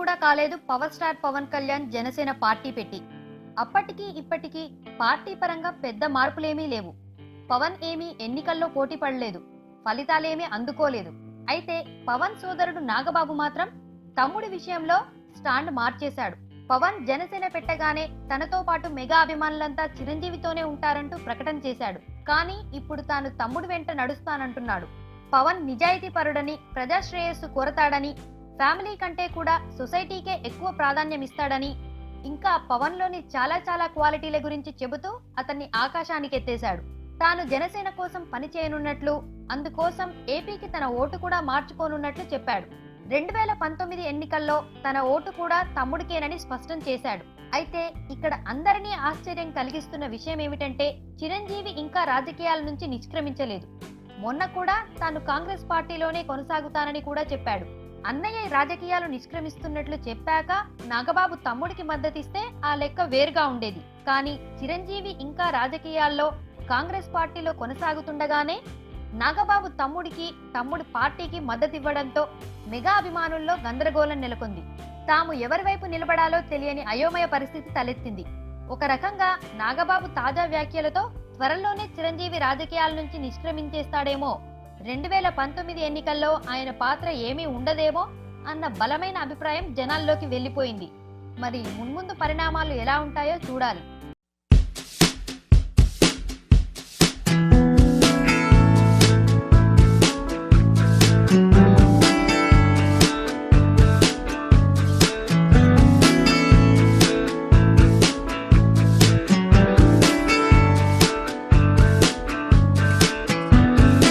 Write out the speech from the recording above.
కూడా కాలేదు. Power star Pawan Kalyan Janasena party పెట్టి. అప్పటికి ఇప్పటికీ పార్టీ పరంగా పెద్ద మార్పులేమీ లేవు. పవన్ ఏమీ ఎన్నికల్లో పోటీ పడలేదు. ఫలితాలేమీ అందుకోలేదు. అయితే పవన్ సోదరుడు నాగబాబు మాత్రం తమ్ముడి విషయంలో స్టాండ్ మార్చేశాడు. పవన్ జనసేన పెట్టగానే తనతో పాటు మెగా అభిమానులంతా చిరంజీవితోనే ఉంటారంటూ ప్రకటన చేశాడు. కానీ ఇప్పుడు తాను తమ్ముడు వెంట నడుస్తానంటున్నాడు. పవన్ నిజాయితీ పరుడని ప్రజాశ్రేయస్సు కోరతాడని ఫ్యామిలీ కంటే కూడా సొసైటీకే ఎక్కువ ప్రాధాన్యం ఇస్తాడని ఇంకా పవన్లోని చాలా చాలా క్వాలిటీల గురించి చెబుతూ అతన్ని ఆకాశానికి ఎత్తేశాడు. తాను జనసేన కోసం పని చేయనున్నట్లు అందుకోసం ఏపీకి తన ఓటు కూడా మార్చుకోనున్నట్లు చెప్పాడు. రెండు వేల పంతొమ్మిది ఎన్నికల్లో తన ఓటు కూడా తమ్ముడికేనని స్పష్టం చేశాడు. అయితే ఇక్కడ అందరినీ ఆశ్చర్యం కలిగిస్తున్న విషయం ఏమిటంటే చిరంజీవి ఇంకా రాజకీయాల నుంచి నిష్క్రమించలేదు. మొన్న కూడా తాను కాంగ్రెస్ పార్టీలోనే కొనసాగుతానని కూడా చెప్పాడు. అన్నయ్య రాజకీయాలు నిష్క్రమిస్తున్నట్లు చెప్పాక నాగబాబు తమ్ముడికి మద్దతిస్తే ఆ లెక్క వేరుగా ఉండేది. కానీ చిరంజీవి ఇంకా రాజకీయాల్లో కాంగ్రెస్ పార్టీలో కొనసాగుతుండగానే నాగబాబు తమ్ముడికి తమ్ముడి పార్టీకి మద్దతివ్వడంతో మెగా అభిమానుల్లో గందరగోళం నెలకొంది. తాము ఎవరి వైపు నిలబడాలో తెలియని అయోమయ పరిస్థితి తలెత్తింది. ఒక రకంగా నాగబాబు తాజా వ్యాఖ్యలతో త్వరలోనే చిరంజీవి రాజకీయాల నుంచి నిష్క్రమించేస్తాడేమో రెండు వేల పంతొమ్మిది ఎన్నికల్లో ఆయన పాత్ర ఏమీ ఉండదేమో అన్న బలమైన అభిప్రాయం జనాల్లోకి వెళ్ళిపోయింది. మరి మున్ముందు పరిణామాలు ఎలా ఉంటాయో చూడాలి.